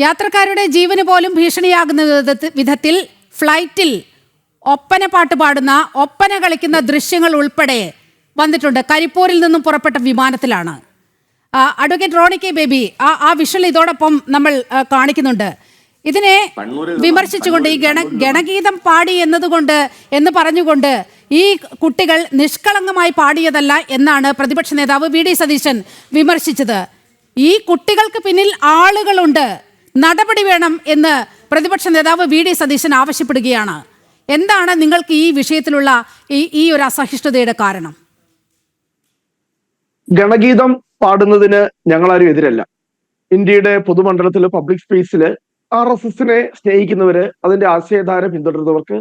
യാത്രക്കാരുടെ ജീവന് പോലും ഭീഷണിയാകുന്ന വിധത്തി- വിധത്തിൽ ഫ്ലൈറ്റിൽ ഒപ്പന പാട്ട് പാടുന്ന ഒപ്പന കളിക്കുന്ന ദൃശ്യങ്ങൾ ഉൾപ്പെടെ വന്നിട്ടുണ്ട്. കരിപ്പൂരിൽ നിന്നും പുറപ്പെട്ട വിമാനത്തിലാണ്. അഡ്വക്കേറ്റ് റോണി കെ ബേബി ആ ആ വിഷൽ ഇതോടൊപ്പം നമ്മൾ കാണിക്കുന്നുണ്ട്. ഇതിനെ വിമർശിച്ചുകൊണ്ട് ഈ ഗണ ഗണഗീതം പാടി എന്നതുകൊണ്ട് എന്ന് പറഞ്ഞുകൊണ്ട് ഈ കുട്ടികൾ നിഷ്കളങ്കമായി പാടിയതല്ല എന്നാണ് പ്രതിപക്ഷ നേതാവ് വി. ഡി. സതീശൻ വിമർശിച്ചത്. ഈ കുട്ടികൾക്ക് പിന്നിൽ ആളുകളുണ്ട്. നടപടി വേണം എന്ന് പ്രതിപക്ഷ നേതാവ് വി ഡി സതീശൻ ആവശ്യപ്പെടുകയാണ്. എന്താണ് നിങ്ങൾക്ക് ഈ വിഷയത്തിലുള്ള ഈ ഈ ഒരു അസഹിഷ്ണുതയുടെ കാരണം? ഗണഗീതം പാടുന്നതിന് ഞങ്ങളാരും എതിരല്ല. ഇന്ത്യയുടെ പൊതുമണ്ഡലത്തിൽ പബ്ലിക് സ്പേസിൽ ആർ എസ് എസിനെ സ്നേഹിക്കുന്നവര് അതിന്റെ ആശയധാര പിന്തുടരുന്നവർക്ക്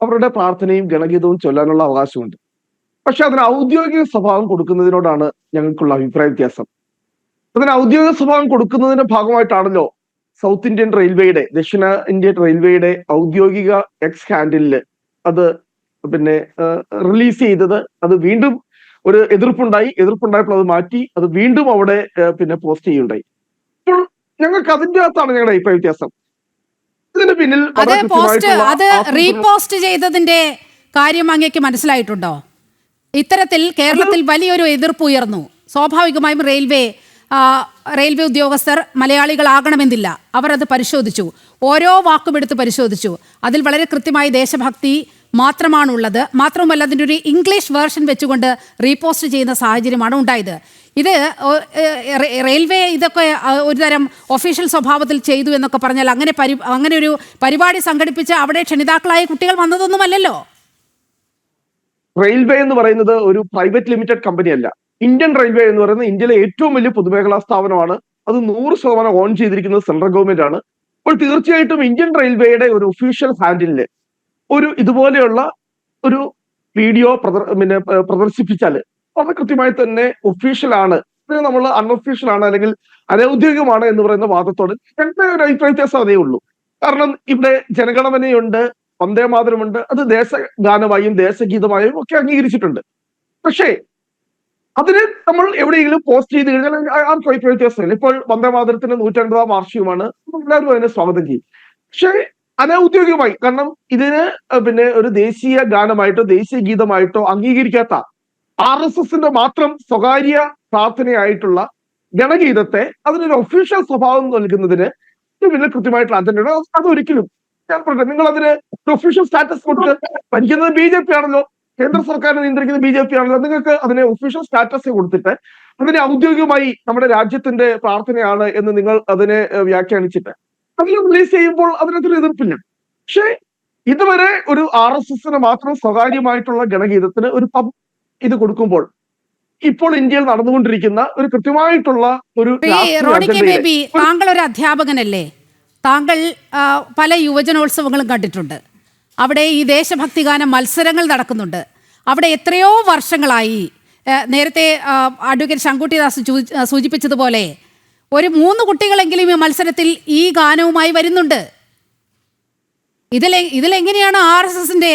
അവരുടെ പ്രാർത്ഥനയും ഗണഗീതവും ചൊല്ലാനുള്ള അവകാശമുണ്ട്. പക്ഷെ അതിന് ഔദ്യോഗിക സ്വഭാവം കൊടുക്കുന്നതിനോടാണ് ഞങ്ങൾക്കുള്ള അഭിപ്രായ വ്യത്യാസം. അതിന് ഔദ്യോഗിക സ്വഭാവം കൊടുക്കുന്നതിന്റെ ഭാഗമായിട്ടാണല്ലോ സൗത്ത് ഇന്ത്യൻ റെയിൽവേയുടെ ദക്ഷിണ ഇന്ത്യൻ റെയിൽവേയുടെ ഔദ്യോഗിക എക്സ് ഹാൻഡിലിൽ അത് പിന്നെ റിലീസ് ചെയ്തത്. അത് വീണ്ടും ഒരു എതിർപ്പുണ്ടായി. എതിർപ്പുണ്ടായപ്പോൾ അത് മാറ്റി. അത് വീണ്ടും അവിടെ പിന്നെ പോസ്റ്റ് ചെയ്യുണ്ടായി അപ്പോൾ ഞങ്ങൾക്ക് അതിന്റെ അകത്താണ് ഞങ്ങളുടെ അഭിപ്രായ വ്യത്യാസം. ഇതിന് പിന്നിൽ അത് പോസ്റ്റ് അത് റീപോസ്റ്റ് ചെയ്തതിന്റെ കാര്യം അങ്ങേക്ക് മനസ്സിലായിട്ടുണ്ടോ? ഇത്തരത്തിൽ കേരളത്തിൽ വലിയൊരു എതിർപ്പ് ഉയർന്നു. സ്വാഭാവികമായും റെയിൽവേ റെയിൽവേ ഉദ്യോഗസ്ഥർ മലയാളികളാകണമെന്നില്ല. അവർ അത് പരിശോധിച്ചു. ഓരോ വാക്കും എടുത്ത് പരിശോധിച്ചു. അതിൽ വളരെ കൃത്യമായി ദേശഭക്തി മാത്രമാണുള്ളത്. മാത്രമല്ല അതിന്റെ ഒരു ഇംഗ്ലീഷ് വേർഷൻ വെച്ചുകൊണ്ട് റീപോസ്റ്റ് ചെയ്യുന്ന സാഹചര്യമാണ് ഉണ്ടായത്. ഇത് റെയിൽവേ ഇതൊക്കെ ഒരു ഒരുതരം ഒഫീഷ്യൽ സ്വഭാവത്തിൽ ചെയ്തു എന്നൊക്കെ പറഞ്ഞാൽ അങ്ങനെ പരി അങ്ങനെ ഒരു പരിപാടി സംഘടിപ്പിച്ച് അവിടെ ക്ഷണിതാക്കളായ കുട്ടികൾ വന്നതൊന്നുമല്ലല്ലോ? റെയിൽവേ എന്ന് പറയുന്നത് ഒരു പ്രൈവറ്റ് ലിമിറ്റഡ് കമ്പനി അല്ല ഇന്ത്യൻ റെയിൽവേ എന്ന് പറയുന്ന ഇന്ത്യയിലെ ഏറ്റവും വലിയ പൊതുമേഖലാ സ്ഥാപനമാണ്. അത് നൂറ് ശതമാനം ഓൺ ചെയ്തിരിക്കുന്നത് സെൻട്രൽ ഗവൺമെന്റ് ആണ്. അപ്പോൾ തീർച്ചയായിട്ടും ഇന്ത്യൻ റെയിൽവേയുടെ ഒരു ഒഫീഷ്യൽ ഹാൻഡിൽ ഒരു ഇതുപോലെയുള്ള ഒരു വീഡിയോ പിന്നെ പ്രദർശിപ്പിച്ചാൽ വളരെ കൃത്യമായി തന്നെ ഒഫീഷ്യൽ ആണ്. നമ്മൾ അൺഒഫീഷ്യൽ ആണ് അല്ലെങ്കിൽ അനൌദ്യോഗികമാണ് എന്ന് പറയുന്ന വാദത്തോട് എന്റെ ഒരു അഭിപ്രായ വ്യത്യാസം അതേ ഉള്ളൂ. കാരണം ഇവിടെ ജനഗണമനയുണ്ട് വന്ദേ മാതരമുണ്ട് അത് ദേശഗാനമായും ദേശഗീതമായും ഒക്കെ അംഗീകരിച്ചിട്ടുണ്ട്. പക്ഷേ അതിന് നമ്മൾ എവിടെയെങ്കിലും പോസ്റ്റ് ചെയ്ത് കഴിഞ്ഞാൽ ആ- അഭിപ്രായ വ്യത്യാസമില്ല ഇപ്പോൾ വന്ദേ മാതരത്തിന്റെ നൂറ്റൻപതാം വാർഷികമാണ്. എല്ലാവരും അതിനെ സ്വാഗതം ചെയ്യും. പക്ഷേ അനൌദ്യോഗികമായി കാരണം ഇതിന് പിന്നെ ഒരു ദേശീയ ഗാനമായിട്ടോ ദേശീയ ഗീതമായിട്ടോ അംഗീകരിക്കാത്ത ആർ എസ് എസിന്റെ മാത്രം സ്വകാര്യ പ്രാർത്ഥനയായിട്ടുള്ള ഗണഗീതത്തെ അതിനൊരു ഒഫീഷ്യൽ സ്വഭാവം നൽകുന്നതിന് പിന്നെ കൃത്യമായിട്ടുള്ള അജണ്ടയുടെ അതൊരിക്കലും ഞാൻ പറഞ്ഞു നിങ്ങൾ അതിന് ഒഫീഷ്യൽ സ്റ്റാറ്റസ് കൊടുത്ത് ഭരിക്കുന്നത് ബി ജെ പി ആണല്ലോ. കേന്ദ്ര സർക്കാരിനെ നിയന്ത്രിക്കുന്ന ബി ജെ പി ആണല്ലോ. നിങ്ങൾക്ക് അതിനെ ഒഫീഷ്യൽ സ്റ്റാറ്റസ് കൊടുത്തിട്ട് അതിനെ ഔദ്യോഗികമായി നമ്മുടെ രാജ്യത്തിന്റെ പ്രാർത്ഥനയാണ് എന്ന് നിങ്ങൾ അതിനെ വ്യാഖ്യാനിച്ചിട്ട്. അതിൽ റിലീസ് ചെയ്യുമ്പോൾ അതിനകത്തൊരു എതിർപ്പില്ല പക്ഷേ ഇതുവരെ ഒരു ആർ എസ് എസിന് മാത്രം സ്വകാര്യമായിട്ടുള്ള ഗണഗീതത്തിന് ഒരു പബ് ഇത് കൊടുക്കുമ്പോൾ ഇപ്പോൾ ഇന്ത്യയിൽ നടന്നുകൊണ്ടിരിക്കുന്ന ഒരു കൃത്യമായിട്ടുള്ള ഒരു താങ്കൾ ഒരു അധ്യാപകനല്ലേ? താങ്കൾ പല യുവജനോത്സവങ്ങളും കണ്ടിട്ടുണ്ട്. അവിടെ ഈ ദേശഭക്തി ഗാന മത്സരങ്ങൾ നടക്കുന്നുണ്ട്. അവിടെ എത്രയോ വർഷങ്ങളായി. നേരത്തെ അഡ്വക്കേറ്റ് ശങ്കുട്ടിദാസ് സൂചിപ്പിച്ചതുപോലെ ഒരു മൂന്ന് കുട്ടികളെങ്കിലും ഈ മത്സരത്തിൽ ഈ ഗാനവുമായി വരുന്നുണ്ട്. ഇതിലെ ഇതിലെങ്ങനെയാണ് ആർ എസ് എസിന്റെ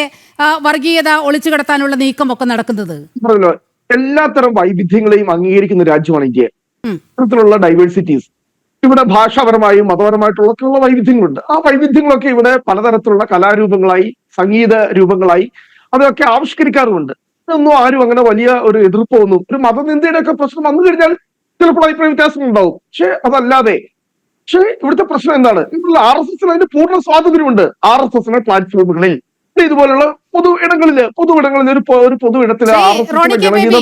വർഗീയത ഒളിച്ചു കടത്താനുള്ള നീക്കമൊക്കെ നടക്കുന്നത്? എല്ലാത്തരം വൈവിധ്യങ്ങളെയും അംഗീകരിക്കുന്ന രാജ്യമാണ് ഇന്ത്യ. ഇത്തരത്തിലുള്ള ഡൈവേഴ്സിറ്റീസ് ഇവിടെ ഭാഷാപരമായും മതപരമായിട്ടുള്ള വൈവിധ്യങ്ങളുണ്ട്. ആ വൈവിധ്യങ്ങളൊക്കെ ഇവിടെ പലതരത്തിലുള്ള കലാരൂപങ്ങളായി സംഗീത രൂപങ്ങളായി അതൊക്കെ ആവിഷ്കരിക്കാറുമുണ്ട്. ഇതൊന്നും ആരും അങ്ങനെ വലിയ ഒരു എതിർപ്പൊന്നും ഒരു മതനിന്ദയുടെ ഒക്കെ പ്രശ്നം വന്നു കഴിഞ്ഞാൽ ചിലപ്പോൾ അഭിപ്രായ വ്യത്യാസം ഉണ്ടാവും പക്ഷെ അതല്ലാതെ പക്ഷെ ഇവിടുത്തെ പ്രശ്നം എന്താണ്? ഇവിടെ ആർ എസ് എസിന് അതിന്റെ പൂർണ സ്വാതന്ത്ര്യമുണ്ട് ആർ എസ് എസിന്റെ പ്ലാറ്റ്ഫോമുകളിൽ. ഇതുപോലുള്ള പൊതു ഇടങ്ങളിൽ പൊതു ഇടങ്ങളിൽ ഒരു ഒരു പൊതു ഇടത്തിൽ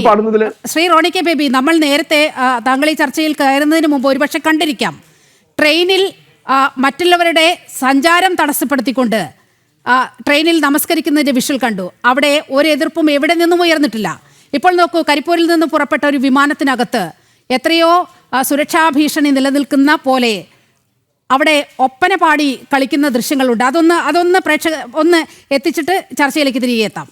പാടുന്നതിൽ ശ്രീ റോണി കെ ബേബി നമ്മൾ നേരത്തെ താങ്കൾ ഈ ചർച്ചയിൽ കയറുന്നതിന് മുമ്പ് ഒരുപക്ഷെ കണ്ടിരിക്കാം. ട്രെയിനിൽ മറ്റുള്ളവരുടെ സഞ്ചാരം തടസ്സപ്പെടുത്തിക്കൊണ്ട് ട്രെയിനിൽ നമസ്കരിക്കുന്നതിന്റെ വിഷ്വൽ കണ്ടു. അവിടെ ഒരു എതിർപ്പും എവിടെ നിന്നും ഉയർന്നിട്ടില്ല. ഇപ്പോൾ നോക്കൂ കരിപ്പൂരിൽ നിന്ന് പുറപ്പെട്ട ഒരു വിമാനത്തിനകത്ത് എത്രയോ സുരക്ഷാ ഭീഷണി നിലനിൽക്കുന്ന പോലെ അവിടെ ഒപ്പന പാടി കളിക്കുന്ന ദൃശ്യങ്ങളുണ്ട്. അതൊന്ന് അതൊന്ന് പ്രേക്ഷക ഒന്ന് എത്തിച്ചിട്ട് ചർച്ചയിലേക്ക് തിരികെ എത്താം.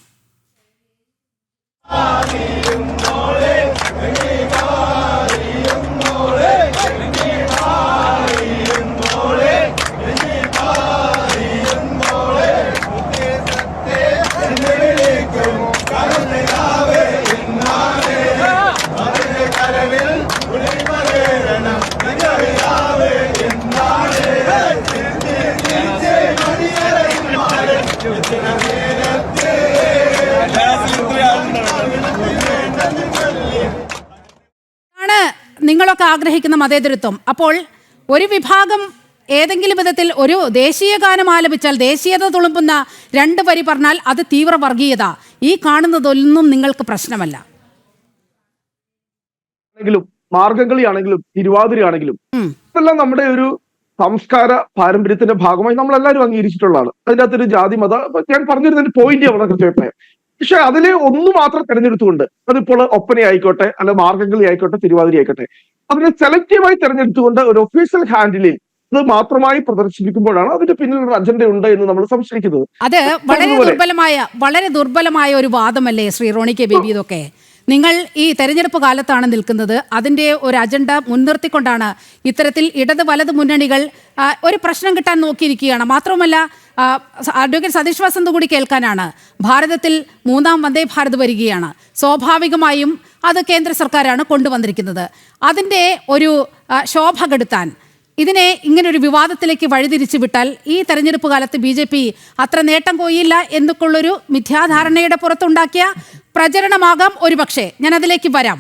ആഗ്രഹിക്കുന്ന മതേതരത്വം. അപ്പോൾ ഒരു വിഭാഗം ഏതെങ്കിലും വിധത്തിൽ ഒരു ദേശീയ ഗാനം ആലപിച്ചാൽ ദേശീയത തുളുമ്പുന്ന രണ്ട് വരി പറഞ്ഞാൽ അത് തീവ്ര വർഗീയത. ഈ കാണുന്നതൊന്നും നിങ്ങൾക്ക് പ്രശ്നമല്ല. മാർഗംകളിയാണെങ്കിലും തിരുവാതിരയാണെങ്കിലും. ഇതെല്ലാം നമ്മുടെ ഒരു സംസ്കാര പാരമ്പര്യത്തിന്റെ ഭാഗമായി നമ്മൾ എല്ലാവരും അംഗീകരിച്ചിട്ടുള്ളതാണ്. അതിന്റെ അകത്തൊരു ജാതി മത ഞാൻ പറഞ്ഞിരുന്നതിന്റെ പോയിന്റ് അവിടെ കൃത്യമായിട്ട് പക്ഷെ അതിലെ ഒന്ന് മാത്രം തെരഞ്ഞെടുത്തുകൊണ്ട് അതിപ്പോൾ ഒപ്പന ആയിക്കോട്ടെ അല്ലെ മാർഗംകളി ആയിക്കോട്ടെ തിരുവാതിര ആയിക്കോട്ടെ അതിനെ സെലക്റ്റീവായി തെരഞ്ഞെടുത്തുകൊണ്ട് ഒരു ഒഫീഷ്യൽ ഹാൻഡിലിൽ ഇത് മാത്രമായി പ്രദർശിപ്പിക്കുമ്പോഴാണ് അതിന്റെ പിന്നിൽ ഒരു അജണ്ട ഉണ്ട് എന്ന് നമ്മൾ സംശയിക്കുന്നത്. അത് വളരെ ദുർബലമായ വളരെ ദുർബലമായ ഒരു വാദമല്ലേ ശ്രീ റോണി കെ ബേബി ഇതൊക്കെ? നിങ്ങൾ ഈ തെരഞ്ഞെടുപ്പ് കാലത്താണ് നിൽക്കുന്നത്. അതിന്റെ ഒരു അജണ്ട മുൻനിർത്തിക്കൊണ്ടാണ് ഇത്തരത്തിൽ ഇടത് വലത് മുന്നണികൾ ഒരു പ്രശ്നം കിട്ടാൻ നോക്കിയിരിക്കുകയാണ്. മാത്രവുമല്ല അഡ്വക്കേറ്റ് സതീഷ് വസന്ത് കൂടി കേൾക്കാനാണ്. ഭാരതത്തിൽ മൂന്നാം വന്ദേ ഭാരത് വരികയാണ്. സ്വാഭാവികമായും അത് കേന്ദ്ര സർക്കാരാണ് കൊണ്ടുവന്നിരിക്കുന്നത്. അതിന്റെ ഒരു ശോഭ കെടുത്താൻ ഇതിനെ ഇങ്ങനൊരു വിവാദത്തിലേക്ക് വഴിതിരിച്ചു വിട്ടാൽ ഈ തെരഞ്ഞെടുപ്പ് കാലത്ത് ബി ജെ പി അത്ര നേട്ടം കൊയ്യില്ല എന്നൊക്കെയുള്ളൊരു മിഥ്യാധാരണയുടെ പുറത്തുണ്ടാക്കിയ പ്രചരണമാകാം ഒരുപക്ഷെ. ഞാൻ അതിലേക്ക് വരാം.